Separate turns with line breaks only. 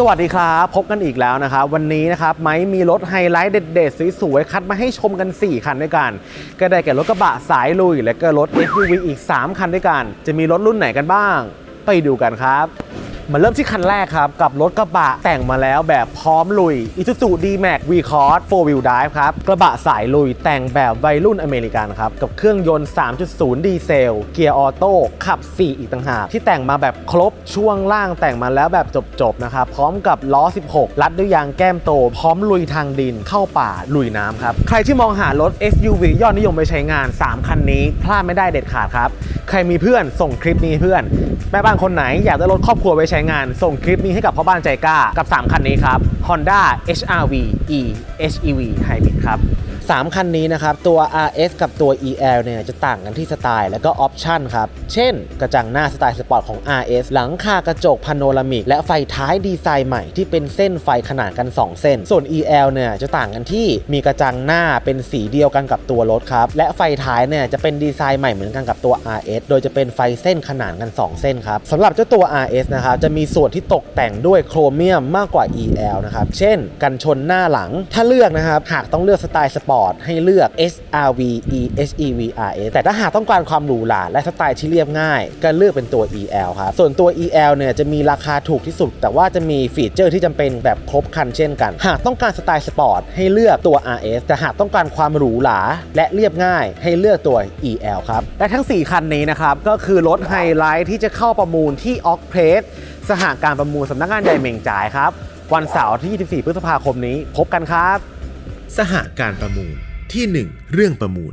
สวัสดีครับ พบกันอีกแล้วนะครับ วันนี้นะครับ ไม้มีรถไฮไลท์เด็ดๆ สวยๆ คัดมาให้ชมกัน 4 คันด้วยกันก็ได้แก่รถกระบะสายลุย และก็รถ SUV อีก 3 คันด้วยกัน จะมีรถรุ่นไหนกันบ้าง ไปดูกันครับ มาเริ่มที่คันแรกครับ กับรถกระบะแต่งมาแล้วแบบพร้อมลุย Isuzu D-Max V-Cross 4 Wheel Drive ครับ กระบะสายลุยแต่งแบบวัยรุ่นอเมริกันครับ กับเครื่องยนต์ 3.0 ดีเซล เกียร์ออโต้ขับ 4 อีกต่างหาก ที่แต่งมาแบบครบช่วงล่างแต่งมาแล้วแบบจบ ๆ นะครับ พร้อมกับล้อ 16 รัดด้วยยางแก้มโต พร้อมลุยทางดินเข้าป่าลุยน้ำครับใครที่มองหารถ SUV ยอดนิยมไปใช้งาน 3 คันนี้ พลาดไม่ได้เด็ดขาดครับใครมีเพื่อนส่งคลิปนี้เพื่อนแม่บ้านคนไหนอยากได้รถครอบครัวไว้ใช้งานส่งคลิปนี้ให้กับพ่อบ้านใจกล้ากับ 3 คันนี้ครับ Honda HRV E HEV Hybrid ครับ3 คันนี้นะครับ ตัว RS กับตัว EL เนี่ยจะต่างกันที่สไตล์และก็ออปชันครับ เช่น กระจังหน้าสไตล์สปอร์ตของ RS หลังคากระจกพาโนรามิก และไฟท้ายดีไซน์ใหม่ที่เป็นเส้นไฟขนานกัน 2 เส้น ส่วน EL เนี่ยจะต่างกันที่มีกระจังหน้าเป็นสีเดียวกันกับตัวรถครับ และไฟท้ายเนี่ยจะเป็นดีไซน์ใหม่เหมือนกันกับตัว RS โดยจะเป็นไฟเส้นขนานกัน 2 เส้นครับสำหรับเจ้าตัว RS นะครับจะะมีส่วนที่ตกแต่งด้วยโครเมียมมากกว่า EL นะครับ เช่น กันชนหน้าหลัง ถ้าเลือกนะครับ หากต้องเลือกสไตล์สปอร์ตให้เลือก SRV E HEV RS แต่ถ้าหากต้องการความหรูหราและสไตล์ที่เรียบง่าย ก็เลือกเป็นตัว EL ครับ ส่วนตัว EL เนี่ยจะมีราคาถูกที่สุด แต่ว่าจะมีฟีเจอร์ที่จำเป็นแบบครบคันเช่นกัน หากต้องการสไตล์สปอร์ตให้เลือกตัว RS แต่หากต้องการความหรูหราและเรียบง่าย ให้เลือกตัว EL ครับ และทั้ง 4 คันนี้นะครับ ก็คือรถไฮไลท์ที่จะเข้าประมูลที่ออกเพรส สหการประมูลสำนักงานใหญ่เหม่งจ่ายครับ วันเสาร์ที่ 24 พฤษภาคมนี้พบกันครับ
สหการประมูลที่ 1 เรื่องประมูล